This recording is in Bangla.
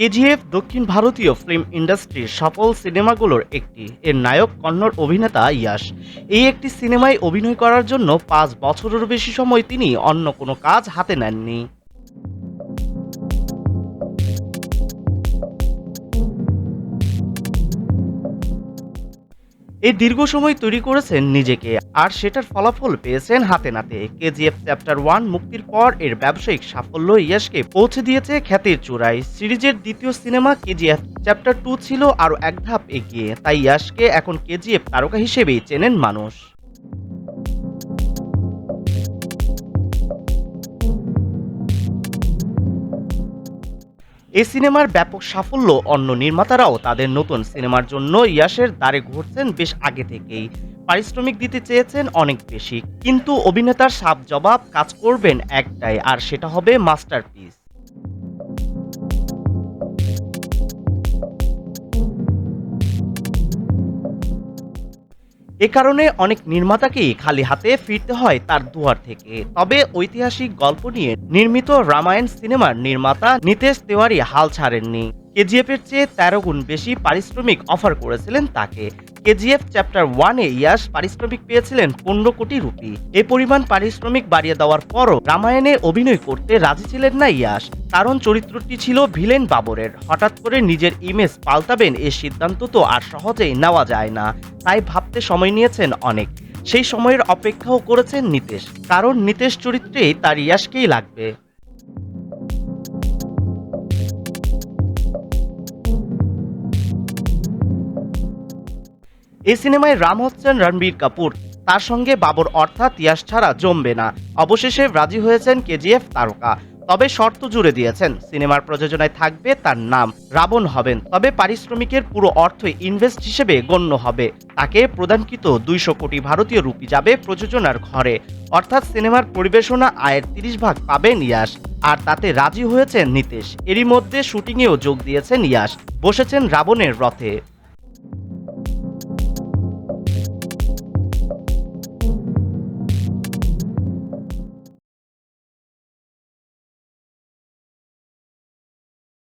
কেজিএফ, দক্ষিণ ভারতীয় ফিল্ম ইন্ডাস্ট্রির সফল সিনেমাগুলোর একটি। এর নায়ক, কন্নড় অভিনেতা ইয়াস এই একটি সিনেমায় অভিনয় করার জন্য পাঁচ বছরের বেশি সময় তিনি অন্য কোনো কাজ হাতে নেননি। এই দীর্ঘ সময় তৈরি করেছেন নিজেকে, আর সেটার ফলাফল পেয়েছেন হাতে নাতে। কেজিএফ চ্যাপ্টার ওয়ান মুক্তির পর এর ব্যবসায়িক সাফল্য ইয়াসকে পৌঁছে দিয়েছে খ্যাতির চূড়ায়। সিরিজের দ্বিতীয় সিনেমা কেজিএফ চ্যাপ্টার টু ছিল আরও এক ধাপ এগিয়ে, তাই ইয়াসকে এখন কেজিএফ তারকা হিসেবেই চেনেন মানুষ। এই সিনেমার ব্যাপক সাফল্য অন্য নির্মাতারাও তাদের নতুন সিনেমার জন্য ইয়াসের দ্বারে ঘুরছেন বেশ আগে থেকেই। পারিশ্রমিক দিতে চেয়েছেন অনেক বেশি, কিন্তু অভিনেতার সাপ জবাব কাজ করবেন একটাই, আর সেটা হবে মাস্টারপিস। এ কারণে অনেক নির্মাতাকেই খালি হাতে ফিরতে হয় তার দুয়ার থেকে। তবে ঐতিহাসিক গল্প নিয়ে নির্মিত রামায়ণ সিনেমার নির্মাতা নিতেশ তেওয়ারি হাল ছাড়েননি। কেজিএফের চেয়ে তেরো গুণ বেশি পারিশ্রমিক অফার করেছিলেন তাকে। কেজিএফ চ্যাপ্টার ওয়ানে ইয়াস পারিশ্রমিক পেয়েছিলেন পনেরো কোটি রুপি। এ পরিমাণ পারিশ্রমিক বাড়িয়ে দেওয়ার পরও রামায়ণে অভিনয় করতে রাজি ছিলেন না ইয়াস কারণ চরিত্রটি ছিল ভিলেন বাবরের। হঠাৎ করে নিজের ইমেজ পাল্টাবেন এ সিদ্ধান্ত তো আর সহজেই নেওয়া যায় না। তাই ভাবতে সময় নিয়েছেন অনেক। সেই সময়ের অপেক্ষাও করেছেন নিতেশ। কারণ নিতেশ চরিত্রেই তার ইয়াসকেই লাগবে। এই সিনেমায় রাম হচ্ছেন রণবীর কাপুর। তার সঙ্গে বাবর অর্থাৎ ইয়াশ ছাড়া জমবে না। অবশেষে রাজি হয়েছেন কেজিএফ তারকা। তবে শর্ত জুড়ে দিয়েছেন। সিনেমার প্রযোজনায় থাকবে তার নাম। রাবণ হবেন। তবে পারিশ্রমিকের পুরো অর্থ ইনভেস্ট হিসেবে গণ্য হবে। তাকে প্রদানকৃত দুইশো কোটি ভারতীয় রুপি যাবে প্রযোজনার ঘরে। অর্থাৎ সিনেমার পরিবেশনা আয়ের তিরিশ ভাগ পাবেন ইয়াশ আর তাতে রাজি হয়েছেন নিতেশ। এরই মধ্যে শুটিংয়েও যোগ দিয়েছেন ইয়াশ বসেছেন রাবণের রথে।